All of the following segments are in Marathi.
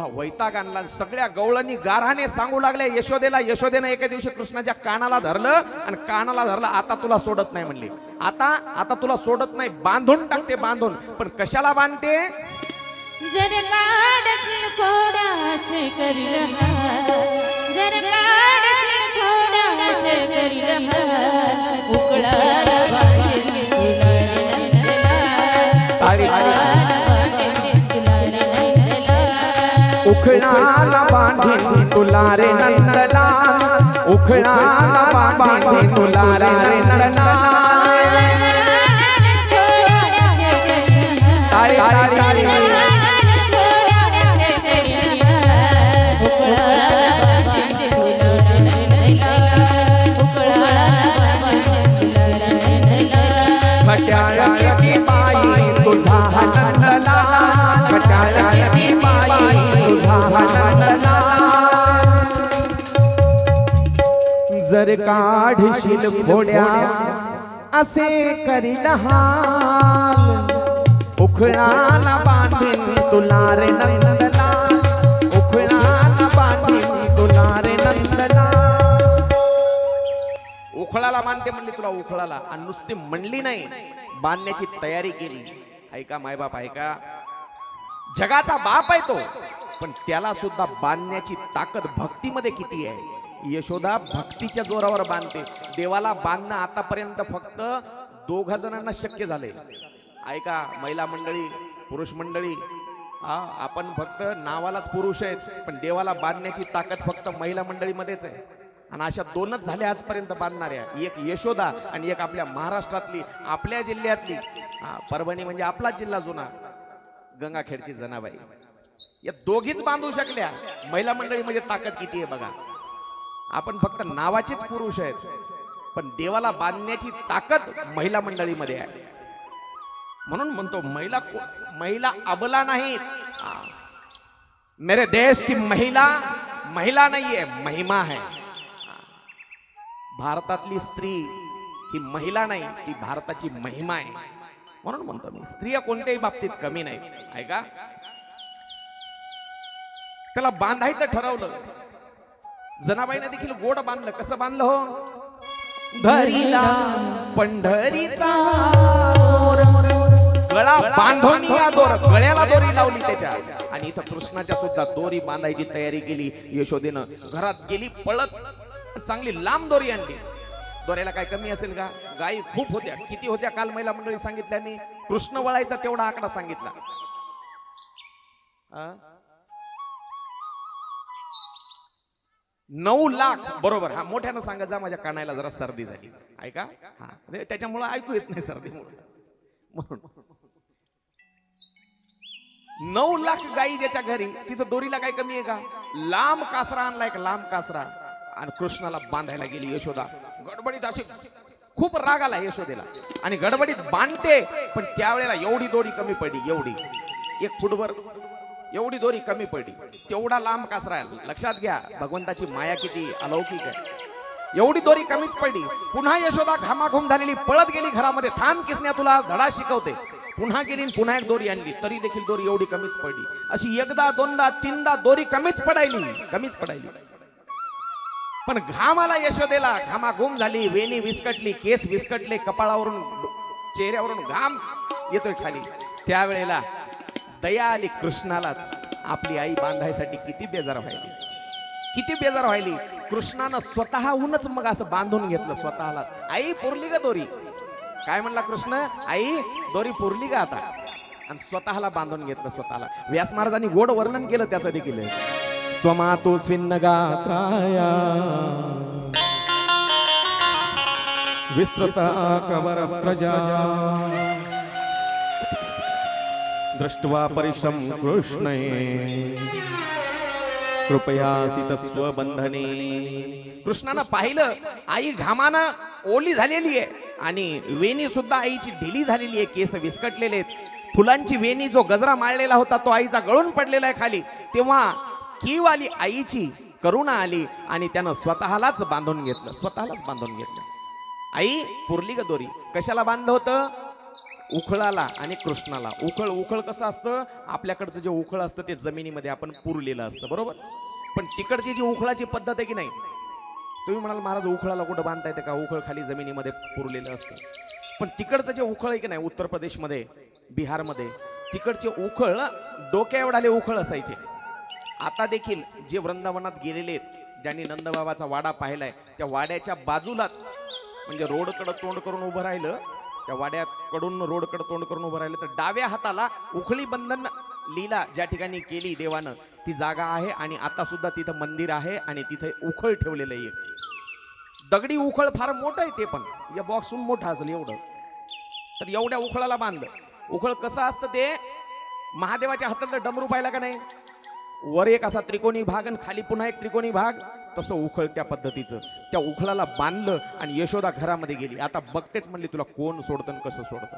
एवढा वैताग आणला. सगळ्या गवळणी गाराने सांगू लागल्या यशोदेला. यशोदेनं एका दिवशी कृष्णाच्या कानाला धरलं आणि कानाला धरलं आता तुला सोडत नाही म्हणली. आता? आता तुला सोडत नाही. बांधून टाकते बांधून. पण कशाला बांधते? उकळा उखळाला बांधे तुला रे नंदला. उखळाला बांधे तुला रे नंदला. तारी, तारी, तारी. खट्याळी बाई तुझा नंदला. खट्याळी बाई जर काढशील घोड्या असे करील हाल. उखळाला बांधीन तुला रे नंदला उखळाला बांधीन तुला रे नंदला उखळाला बांधते म्हणली तुला उखळाला. आणि नुसती म्हणली नाही. बांधण्याची तयारी केली. ऐका मायबाप ऐका जगाचा बाप आहे तो. पण त्याला सुद्धा बांधण्याची ताकद भक्तीमध्ये किती आहे? यशोदा भक्तीच्या जोरावर बांधते. देवाला बांधणं आतापर्यंत फक्त दोघ जणांना शक्य झाले. ऐका महिला मंडळी पुरुष मंडळी हा आपण फक्त नावालाच पुरुष आहेत पण देवाला बांधण्याची ताकद फक्त महिला मंडळीमध्येच आहे. आणि अशा दोनच झाल्या आजपर्यंत बांधणाऱ्या. एक यशोदा आणि एक आपल्या महाराष्ट्रातली आपल्या जिल्ह्यातली. हा परभणी म्हणजे आपलाच जिल्हा जुना. गंगाखेडची जनाबाई. या दोघीच बांधू शकल्या. महिला मंडळीमध्ये म्हणजे ताकद किती आहे बघा. आपण फक्त नावाचेच पुरुष आहेत. पण देवाला बांधण्याची ताकद महिला मंडळीमध्ये आहे. म्हणून म्हणतो महिला महिला अबला नाहीत. मेरे देश की महिला महिला नाहीये महिमा आहे. भारतातली स्त्री ही महिला नाही ती भारताची महिमा आहे. म्हणून म्हणतो मी स्त्रिया कोणत्याही बाबतीत कमी नाही ऐका त्याला बांधायचं ठरवलं. जनाबाईने देखील गोड बांधलं. कसं बांधलं हो? धरीला पंढरीचा. गळा बांधून या दोर गळ्याला दोरी लावली त्याच्या. आणि इथं कृष्णाच्या सुद्धा दोरी बांधायची तयारी केली. यशोदेनं घरात गेली पळत चांगली लांब दोरी आणली. दोऱ्याला काय कमी असेल का? गायी खूप होत्या. किती होत्या काल महिला मंडळी सांगितल्या मी? कृष्ण वळायचा तेवढा आकडा सांगितला. नऊ लाख. बरोबर. हा मोठ्यानं सांगा जा माझ्या कानायला जरा सर्दी झाली. ऐका? हा. म्हणजे त्याच्यामुळं ऐकू येत नाही सर्दीमुळे. म्हणून. नऊ लाख गाई ज्याच्या घरी तिथं दोरीला काय कमी आहे का? लांब कासरा आणला एक लांब कासरा. आणि कृष्णाला बांधायला गेली यशोदा. गडबडीत अशी खूप राग आला यशोदेला. आणि गडबडीत बांधते पण त्यावेळेला एवढी दोडी कमी पडली एवढी. एक फुटभर एवढी दोरी कमी पडली. तेवढा लांब कासरा आहे. लक्षात घ्या भगवंताची माया किती अलौकिक आहे. एवढी दोरी कमीच पडली. पुन्हा यशोदा घामाघूम झालेली पळत गेली घरामध्ये. थांब किसण्या तुला धडा शिकवते. पुन्हा गेली पुन्हा एक दोरी आणली. तरी देखील दोरी एवढी कमीच पडली. अशी एकदा दोनदा तीनदा दोरी कमीच पडायली. कमीच पडायली. पण घामाला यशोदेला घामाघूम झाली. वेणी विस्कटली केस विस्कटले कपाळावरून चेहऱ्यावरून घाम येतोय खाली. त्यावेळेला दया आली कृष्णालाच आपली आई बांधायसाठी किती बेजार व्हायली. किती बेजार व्हायली. कृष्णानं स्वतःहूनच मग असं बांधून घेतलं स्वतःला. आई पुरली का दोरी? काय म्हणला कृष्ण? आई दोरी पुरली का आता? आणि स्वतःला बांधून घेतलं स्वतःला. व्यास महाराजांनी गोड वर्णन केलं त्याचं देखील. स्वमातो स्विन्न गात्राया विस्तृत कवरस्त्रजा दृष्ट्वा परिश्रम कृष्णे। कृपया बंधने कृष्णानं पाहिलं आई घामानं ओली झालेली आहे आणि वेणी सुद्धा आईची ढिली झालेली आहे केस विस्कटलेले आहेत. फुलांची वेणी जो गजरा माळलेला होता तो आईचा गळून पडलेला आहे खाली. तेव्हा कीव आली आईची करुणा आली आणि त्यानं स्वतःलाच बांधून घेतलं स्वतःलाच बांधून घेतलं. आई पुरली ग दोरी. कशाला बांधलं होतं? उखळाला आणि कृष्णाला. उखळ उखळ कसं असतं? आपल्याकडचं जे उखळ असतं ते जमिनीमध्ये आपण पुरलेलं असतं बरोबर? पण तिकडची जी उखळाची पद्धत आहे की नाही? तुम्ही म्हणाल महाराज उखळाला कुठं बांधता येते का? उखळ खाली जमिनीमध्ये पुरलेलं असतं. पण तिकडचं जे उखळ आहे की नाही उत्तर प्रदेशमध्ये बिहारमध्ये तिकडचे उखळ डोक्या एवढाले उखळ असायचे. आता देखील जे वृंदावनात गेलेले आहेत ज्यांनी नंदबाबाचा वाडा पाहिलाय त्या वाड्याच्या बाजूलाच म्हणजे रोडकडं तोंड करून उभं राहिलं त्या वाड्याकडून रोडकडं तोंड करून उभं राहिलं. तर डाव्या हाताला उखळी बंधन लीला ज्या ठिकाणी केली देवानं ती जागा आहे आणि आता सुद्धा तिथं मंदिर आहे आणि तिथे उखळ ठेवलेलं आहे. दगडी उखळ फार मोठं आहे ते पण. या बॉक्सहून मोठं असेल एवढं. तर एवढ्या उखळाला बांधलं उखळ कसं असतं ते? महादेवाच्या हातातलं डमरू पाहिला का नाही? वर एक असा त्रिकोणी भाग आणि खाली पुन्हा एक त्रिकोणी भाग. तसं उखळ त्या पद्धतीचं. त्या उखळाला बांधलं आणि यशोदा घरामध्ये गेली. आता बघतेच म्हणली तुला कोण सोडतं कसं सोडतं?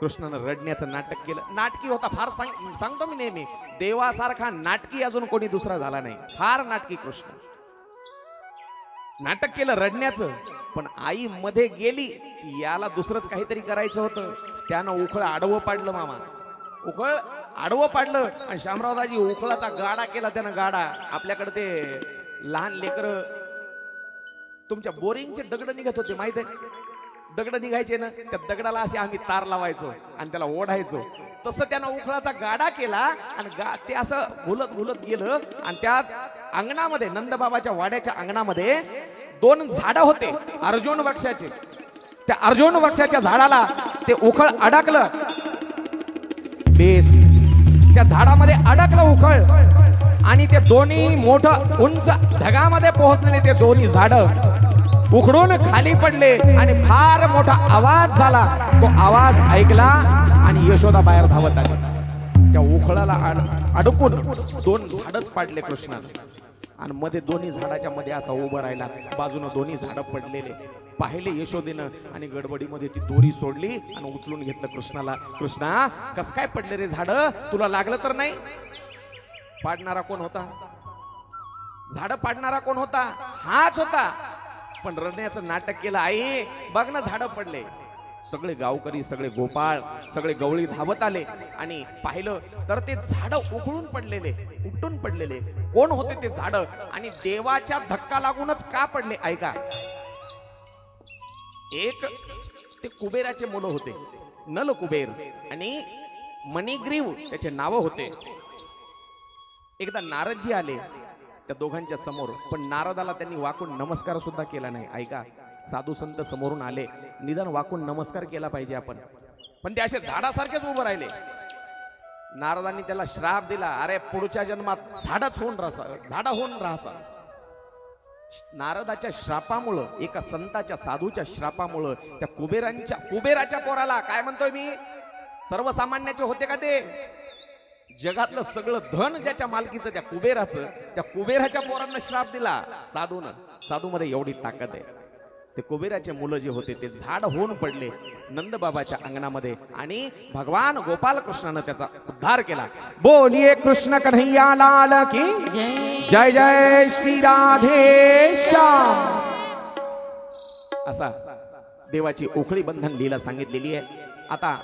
कृष्णानं रडण्याचं नाटक केलं. नाटकी होता फार सांग सांगतो मी नेहमी. देवासारखा नाटकी अजून कोणी दुसरा झाला नाही. फार नाटकी कृष्ण. नाटक केलं रडण्याचं पण आई मध्ये गेली की याला दुसरंच काहीतरी करायचं होतं. त्यानं उखळ आडवं पाडलं मामा. उखळ आडवं पाडलं आणि शामरावदाजी उखळाचा गाडा केला त्यानं गाडा. आपल्याकडे ते लहान लेकर तुमच्या बोरिंगचे दगड निघत होते माहीत आहे? दगड निघायचे ना त्या दगडाला असे आम्ही तार लावायचो आणि त्याला ओढायचो. तसं त्यानं उखळाचा गाडा केला आणि गा ते असं भुलत भुलत गेलं आणि त्या अंगणामध्ये नंदबाबाच्या वाड्याच्या अंगणामध्ये दोन झाडं होते अर्जुन वृक्षाचे. त्या अर्जुन वृक्षाच्या झाडाला ते उखळ अडकलं. बेस. त्या झाडामध्ये अडकलं उखळ. आणि ते दोन्ही मोठं उंच ढगामध्ये पोहोचलेले ते दोन्ही झाड उखडून खाली पडले आणि फार मोठा आवाज झाला. तो आवाज ऐकला आणि यशोदा बाहेर धावत आली. त्या उखळाला अड- अडकून दोन झाडच पाडले कृष्णाने. आणि मध्ये दोन्ही झाडाच्या मध्ये असा उभं राहिला. बाजूनं दोन्ही झाडं पडलेले. पाहिले यशोदेनं आणि गडबडीमध्ये ती दोरी सोडली आणि उचलून घेतलं कृष्णाला. कृष्णा कस काय पडले रे झाड? तुला लागलं तर नाही? पाडणारा कोण होता? झाड पाडणारा कोण होता? हाच होता. पण रडण्याचं नाटक केलं आई बघ ना झाड पडले. सगळे गावकरी सगळे गोपाळ सगळे गवळी धावत आले. आणि पाहिलं तर ते झाड उकळून पडलेले उपटून पडलेले. कोण होते ते झाड? आणि देवाच्या धक्का लागूनच का पडले? ऐका. एक ते कुबेराचे मुलं होते. नल कुबेर आणि मणिग्रीव त्याचे नाव होते. एकदा नारदजी आले त्या दोघांच्या समोर पण नारदाला त्यांनी वाकून नमस्कार सुद्धा केला नाही. ऐका साधू संत समोरून आले. निदान वाकून नमस्कार केला पाहिजे आपण. पण ते असे झाडासारखेच उभं राहिले. नारदांनी त्याला श्राप दिला अरे पुढच्या जन्मात झाडच होऊन राहा झाडा होऊन राहा नारदाच्या श्रापामुळं एका संताच्या साधूच्या श्रापामुळं त्या कुबेरांच्या कुबेराच्या पोराला काय म्हणतोय मी? सर्वसामान्याचे होते का ते? जगातलं सगळं धन ज्याच्या मालकीचं त्या कुबेराचं त्या कुबेराच्या पोरांना श्राप दिला. साधून साधू मध्ये एवढी ताकद आहे. ते कुबेराचे मुलं जे होते ते झाड होऊन पडले नंदबाबाच्या अंगणामध्ये आणि भगवान गोपाल कृष्णानं त्याचा उद्धार केला. बोलिये कृष्ण कन्हैया लाल की जय जय श्री राधे असा देवाची ओखळी बंधन लीला सांगितलेली आहे. आता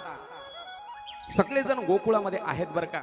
सगळेजण गोकुळामध्ये आहेत बरं का?